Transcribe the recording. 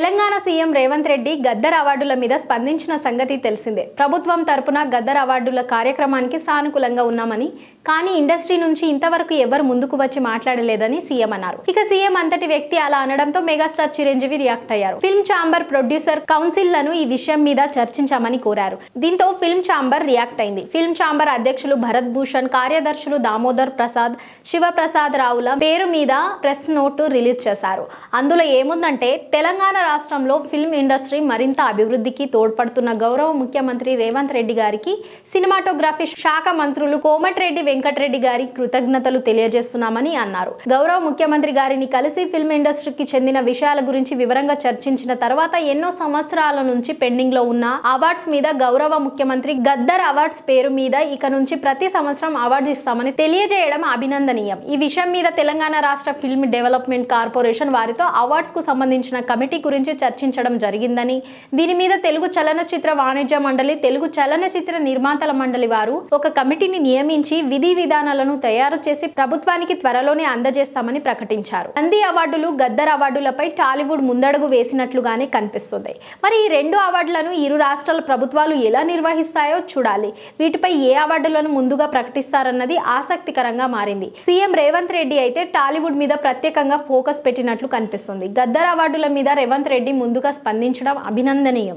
Telangana CM Revanth Reddy Gaddar అవార్డుల మీద స్పందించిన సంగతి తెలిసిందే. ప్రభుత్వం తరపున గద్దర్ అవార్డుల కార్యక్రమానికి సానుకూలంగా ఉన్నామని కానీ ఇండస్ట్రీ నుంచి ఇంతవరకు ఎవరు ముందుకు వచ్చి మాట్లాడలేదని సీఎం అన్నారు. ఇక సీఎం అంతటి వ్యక్తి అలా అనడంతో మెగాస్టార్ చిరంజీవి రియాక్ట్ అయ్యారు. ఫిల్మ్ ఛాంబర్ ప్రొడ్యూసర్ కౌన్సిల్లను ఈ విషయం మీద చర్చించామని కోరారు. దీంతో ఫిల్మ్ ఛాంబర్ రియాక్ట్ అయింది. ఫిల్మ్ ఛాంబర్ అధ్యక్షులు భరత్ భూషణ్ కార్యదర్శులు దామోదర్ ప్రసాద్ శివప్రసాద్ రావుల పేరు మీద ప్రెస్ నోటు రిలీజ్ చేశారు. అందులో ఏముందంటే తెలంగాణ రాష్ట్రంలో ఫిల్మ్ ఇండస్ట్రీ మరింత అభివృద్ధికి తోడ్పడుతున్న గౌరవ ముఖ్యమంత్రి రేవంత్ రెడ్డి గారికి సినిమాటోగ్రఫీ శాఖ మంత్రులు కోమటిరెడ్డి వెంకటరెడ్డి గారి కృతజ్ఞతలు తెలియజేస్తున్నామని అన్నారు. గౌరవ ముఖ్యమంత్రి గారిని కలిసి ఫిల్మ్ ఇండస్ట్రీకి చెందిన విషయాల గురించి వివరంగా చర్చించిన తర్వాత ఎన్నో సంవత్సరాల నుంచి పెండింగ్లో ఉన్న అవార్డ్స్ మీద గౌరవ ముఖ్యమంత్రి గద్దర్ అవార్డ్స్ పేరు మీద ఇక నుంచి ప్రతి సంవత్సరం అవార్డు ఇస్తామని తెలియజేయడం అభినందనీయం. ఈ విషయం మీద తెలంగాణ రాష్ట్ర ఫిల్మ్ డెవలప్మెంట్ కార్పొరేషన్ వారితో అవార్డ్స్కు సంబంధించిన కమిటీ గురించి చర్చ చర్చించడం జరిగిందని. దీని మీద తెలుగు చలనచిత్ర వాణిజ్య మండలి తెలుగు చలనచిత్ర నిర్మాతల మండలి వారు ఒక కమిటీని నియమించి విధి విధానాలను తయారు చేసి ప్రభుత్వానికి త్వరలోనే అందజేస్తామని ప్రకటించారు. నంది అవార్డులు గద్దర్ అవార్డులపై టాలీవుడ్ ముందడుగు వేసినట్లుగానే కనిపిస్తుంది. మరి ఈ రెండు అవార్డులను ఇరు రాష్ట్రాల ప్రభుత్వాలు ఎలా నిర్వహిస్తాయో చూడాలి. వీటిపై ఏ అవార్డులను ముందుగా ప్రకటిస్తారన్నది ఆసక్తికరంగా మారింది. సీఎం రేవంత్ రెడ్డి అయితే టాలీవుడ్ మీద ప్రత్యేకంగా ఫోకస్ పెట్టినట్లు కనిపిస్తుంది. గద్దర్ అవార్డుల మీద రేవంత్ రెడ్డి ముందుగా స్పందించడం అభినందనీయం.